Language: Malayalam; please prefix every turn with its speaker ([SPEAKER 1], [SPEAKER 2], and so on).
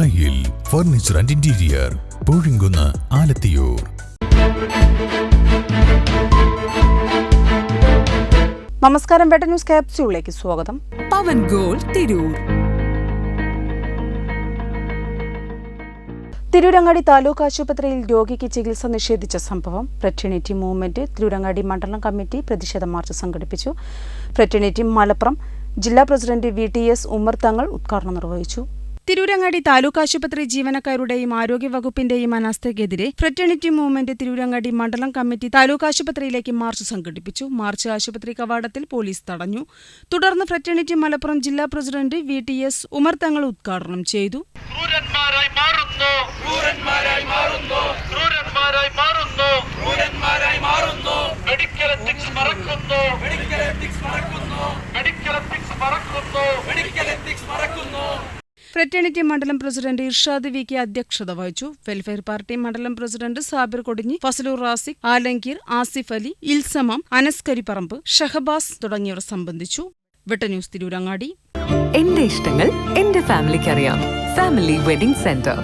[SPEAKER 1] ദായിൽ furniture and interior Poozhinkunnu Alathiyur.
[SPEAKER 2] നമസ്കാരം വെട്ട ന്യൂസ് ക്യാപ്സ്യൂളിലേക്ക് സ്വാഗതം.
[SPEAKER 3] പവൻ ഗോൾ തിരൂർ.
[SPEAKER 2] തിരൂരങ്ങാടി താലൂക്ക് ആശുപത്രിയിൽ രോഗിക്ക് ചികിത്സ നിഷേധിച്ച സംഭവം. ഫ്രറ്റേണിറ്റി മൂവ്മെന്റ് തിരൂരങ്ങാടി മണ്ഡലം കമ്മിറ്റി പ്രതിഷേധ മാർച്ച് സംഘടിപ്പിച്ചു. ഫ്രറ്റേണിറ്റി മലപ്പുറം ജില്ലാ president V T S Ummer Thangal ഉദ്ഘാടനം നിർവഹിച്ചു. തിരൂരങ്ങാടി താലൂക്ക് ആശുപത്രി ജീവനക്കാരുടെയും ആരോഗ്യവകുപ്പിന്റെയും അനാസ്ഥയ്ക്കെതിരെ ഫ്രറ്റേണിറ്റി മൂവ്മെന്റ് തിരൂരങ്ങാടി മണ്ഡലം കമ്മിറ്റി താലൂക്ക് ആശുപത്രിയിലേക്ക് മാർച്ച് സംഘടിപ്പിച്ചു. മാർച്ച് ആശുപത്രി കവാടത്തിൽ പോലീസ് തടഞ്ഞു. തുടർന്ന് ഫ്രറ്റേണിറ്റി മലപ്പുറം ജില്ലാ president V T S Umar Thangal ഉദ്ഘാടനം ചെയ്തു. ഫ്രറ്റേണിറ്റി മണ്ഡലം പ്രസിഡന്റ് ഇർഷാദ് വി കെ അധ്യക്ഷത വഹിച്ചു വെൽഫെയർ പാർട്ടി മണ്ഡലം പ്രസിഡന്റ് സാബിർ കൊടിഞ്ഞി ഫസലൂർ റാസിഖ് ആലങ്കീർ ആസിഫ് അലി ഇൽസമം അനസ് കരിപ്പറമ്പ് ഷഹബാസ് തുടങ്ങിയവർ സംബന്ധിച്ചു. വെട്ടന്യൂസ് തിരൂരങ്ങാടി.
[SPEAKER 3] എന്റെ ഇഷ്ടങ്ങൾ എന്റെ ഫാമിലിക്ക് അറിയാം ഫാമിലി വെഡിംഗ് സെന്റർ